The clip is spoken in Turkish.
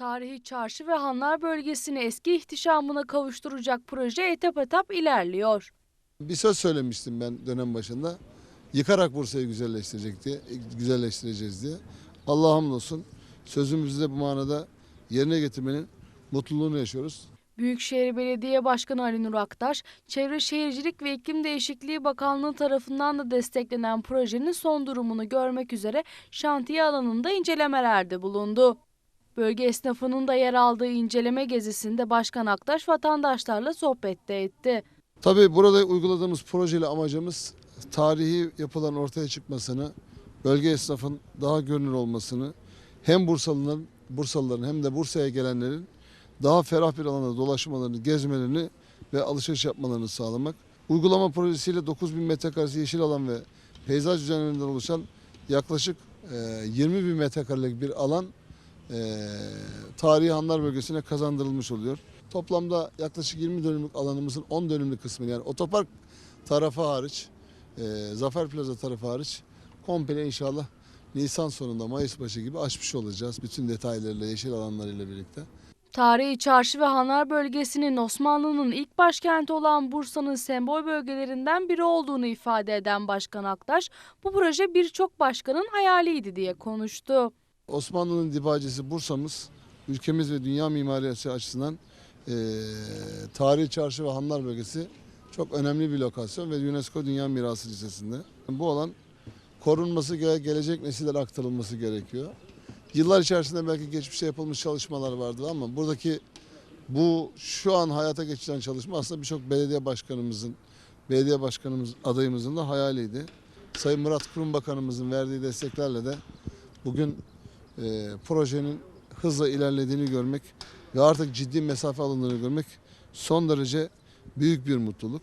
Tarihi çarşı ve hanlar bölgesini eski ihtişamına kavuşturacak proje etap etap ilerliyor. Bir söz söylemiştim ben dönem başında. Yıkarak Bursa'yı güzelleştirecek diye, güzelleştireceğiz diye. Allah'a hamdolsun sözümüzü de bu manada yerine getirmenin mutluluğunu yaşıyoruz. Büyükşehir Belediye Başkanı Ali Nur Aktaş, Çevre Şehircilik ve İklim Değişikliği Bakanlığı tarafından da desteklenen projenin son durumunu görmek üzere şantiye alanında incelemelerde bulundu. Bölge esnafının da yer aldığı inceleme gezisinde Başkan Aktaş vatandaşlarla sohbet de etti. Tabii burada uyguladığımız projeyle amacımız tarihi yapılan ortaya çıkmasını, bölge esnafın daha görünür olmasını, hem Bursalıların, Bursalıların hem de Bursa'ya gelenlerin daha ferah bir alanda dolaşmalarını, gezmelerini ve alışveriş yapmalarını sağlamak. Uygulama projesiyle 9000 metrekaresi yeşil alan ve peyzaj düzenlerinden oluşan yaklaşık e, 20 bin metrekarelik bir alan tarihi hanlar bölgesine kazandırılmış oluyor. Toplamda yaklaşık 20 dönümlük alanımızın 10 dönümlük kısmı yani otopark tarafı hariç, e, Zafer Plaza tarafı hariç komple inşallah Nisan sonunda Mayıs başı gibi açmış olacağız. Bütün detaylarıyla, yeşil alanlarıyla birlikte. Tarihi çarşı ve hanlar bölgesinin Osmanlı'nın ilk başkenti olan Bursa'nın sembol bölgelerinden biri olduğunu ifade eden Başkan Aktaş, bu proje birçok başkanın hayaliydi diye konuştu. Osmanlı'nın dibacesi Bursa'mız, ülkemiz ve dünya mimarisi açısından e, tarihi çarşı ve hanlar bölgesi çok önemli bir lokasyon ve UNESCO Dünya Mirası listesinde. Bu alan korunması ve gelecek nesillere aktarılması gerekiyor. Yıllar içerisinde belki geçmişte yapılmış çalışmalar vardı ama buradaki bu şu an hayata geçiren çalışma aslında birçok belediye başkanımızın, belediye başkanımız adayımızın da hayaliydi. Sayın Murat Kurum Bakanımızın verdiği desteklerle de bugün e, projenin hızla ilerlediğini görmek ve artık ciddi mesafe alındığını görmek son derece büyük bir mutluluk.